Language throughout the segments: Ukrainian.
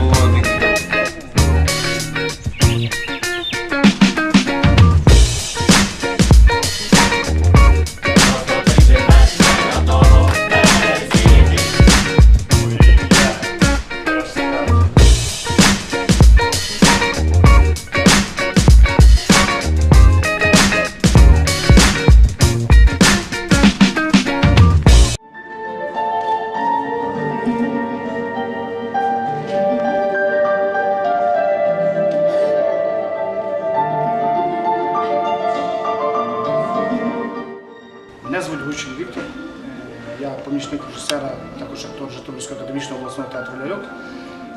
One. Помічник режисера, також актор Житомирського академічного обласного театру Ляльок,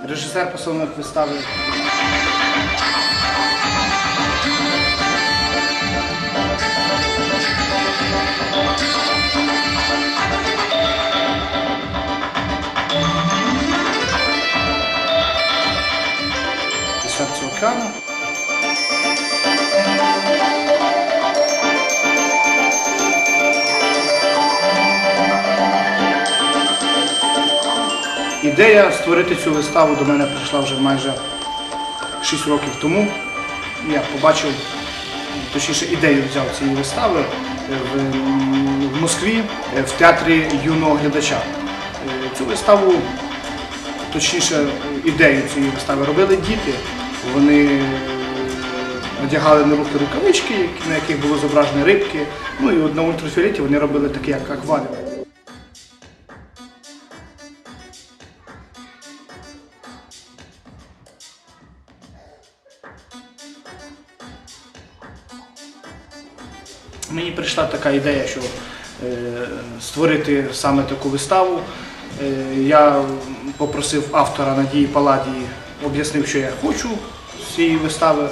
режисер постановок вистави. Ідея створити цю виставу до мене прийшла вже майже 6 років тому. Я побачив, точніше, ідею взяв цієї вистави е, в, Москві е, в театрі юного глядача. Е, Цю виставу, точніше, ідею цієї вистави робили діти. Вони надягали на руки рукавички, на яких було зображені рибки. Ну і на ультрафіолеті вони робили такі, як акваріум. Мені прийшла така ідея, що е, створити саме таку виставу. Е, я попросив автора Надії Паладії, об'яснив, що я хочу з цієї вистави.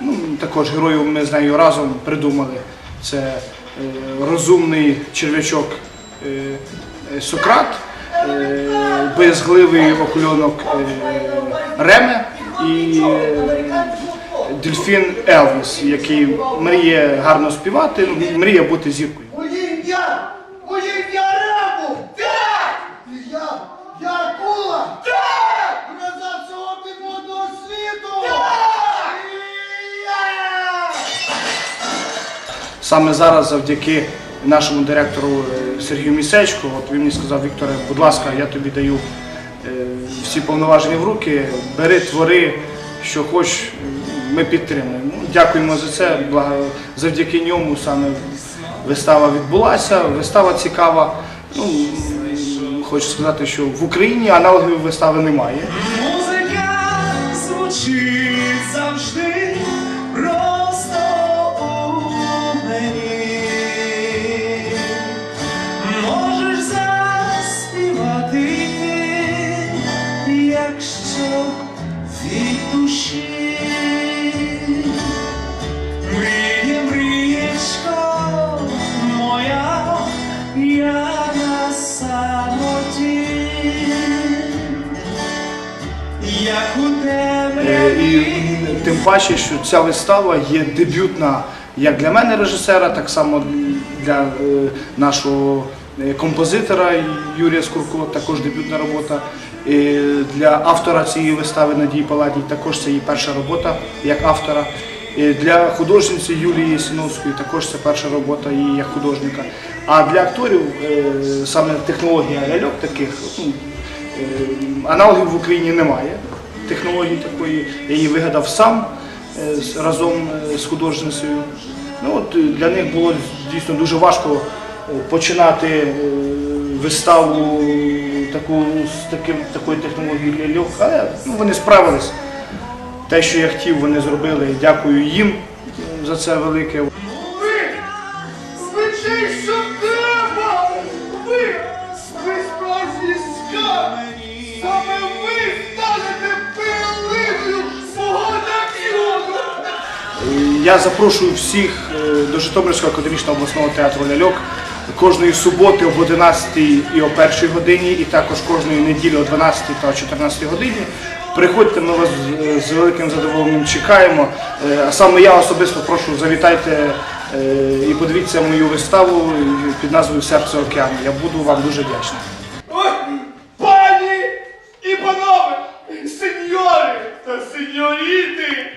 Ну, також героїв ми з нею разом придумали. Це е, розумний черв'ячок Сократ, е, безгливий окульонок е, Реме і е, дельфін Елвіс, який мріє гарно співати, ну, мріє бути зіркою. Так! Я, я акула! Так! Гроза всього підводного світу! Так! Саме зараз, завдяки нашому директору е, Сергію Місечку, от він мені сказав, Вікторе, будь ласка, я тобі даю е, всі повноваження в руки, бери, твори, що хочеш, ми підтримуємо. Ну, Дякуємо за це. Завдяки ньому саме вистава відбулася. Вистава цікава. Ну, хочу сказати, що в Україні аналогів вистави немає. Музика звучить завжди самоті. Як у Е, темряві тим паче, що ця вистава є дебютна як для мене режисера, так само для е, нашого е, композитора Юрія Скурко, також дебютна робота. І для автора цієї вистави Надії Паладій також це її перша робота як автора. І для художниці Юлії Сіновської також це перша робота її як художника. А для акторів е, саме технологія ляльок таких ну, Е, Аналогів в Україні немає технології такої. Я її вигадав сам е, разом з художницею. Ну, от, для них було дійсно дуже важко починати виставу таку, з таким, такою технологією ляльок, але ну, вони справились. Те, що я хотів, вони зробили. Дякую їм за це велике. Я запрошую всіх е, до Житомирського академічного обласного театру ляльок кожної суботи об 11 і о 1 годині, і також кожної неділі о 12 та о 14 годині. Приходьте, ми вас е, з великим задоволенням чекаємо. Е, а саме я особисто прошу завітайте е, і подивіться мою виставу під назвою Серце океану. Я буду вам дуже вдячний. Пані і панове, сеньори та сеньоріти!